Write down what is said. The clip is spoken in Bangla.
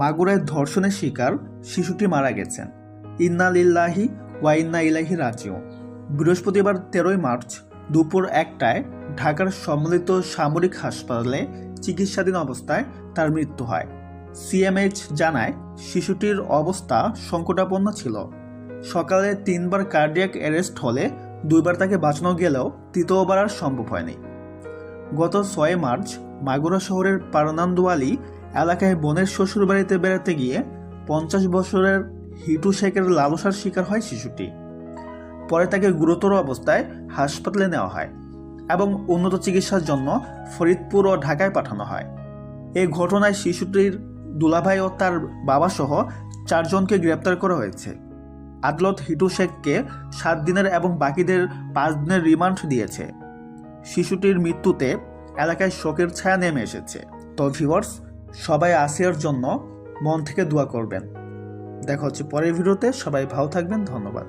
মাগুরায় ধর্ষণের শিকার শিশুটি মারা গেছেন। ইন্না লিল্লাহি ওয়া ইন্না ইলাহি রাজিও বৃহস্পতিবার তেরোই মার্চ দুপুর একটায় ঢাকার সম্মিলিত সামরিক হাসপাতালে চিকিৎসাধীন অবস্থায় তার মৃত্যু হয়। সিএমএইচ জানায় শিশুটির অবস্থা সংকটাপন্ন ছিল। সকালে তিনবার কার্ডিয়াক অ্যারেস্ট হলে দুইবার তাকে বাঁচানো গেলেও তৃতীয়বার আর সম্ভব হয়নি। গত ছয় মার্চ মাগুরা শহরের পারনান্দওয়ালি এলাকায় বোনের শ্বশুরবাড়িতে বেড়াতে গিয়ে পঞ্চাশ বছরের হিটু শেখের লালসার শিকার হয় শিশুটি। পরে তাকে গুরুতর অবস্থায় হাসপাতালে নেওয়া হয় এবং উন্নত চিকিৎসার জন্য ফরিদপুর ও ঢাকায় পাঠানো হয়। এই ঘটনায় শিশুটির দুলাভাই ও তার বাবা সহ চারজনকে গ্রেপ্তার করা হয়েছে। আদালত হিটু শেখকে সাত দিনের এবং বাকিদের পাঁচ দিনের রিমান্ড দিয়েছে। শিশুটির মৃত্যুতে এলাকায় শোকের ছায়া নেমে এসেছে। তো ভিউয়ার্স সবাই আসিয়ার জন্য মন থেকে দোয়া করবেন। দেখা হচ্ছে পরের ভিডিওতে। সবাই ভালো থাকবেন। ধন্যবাদ।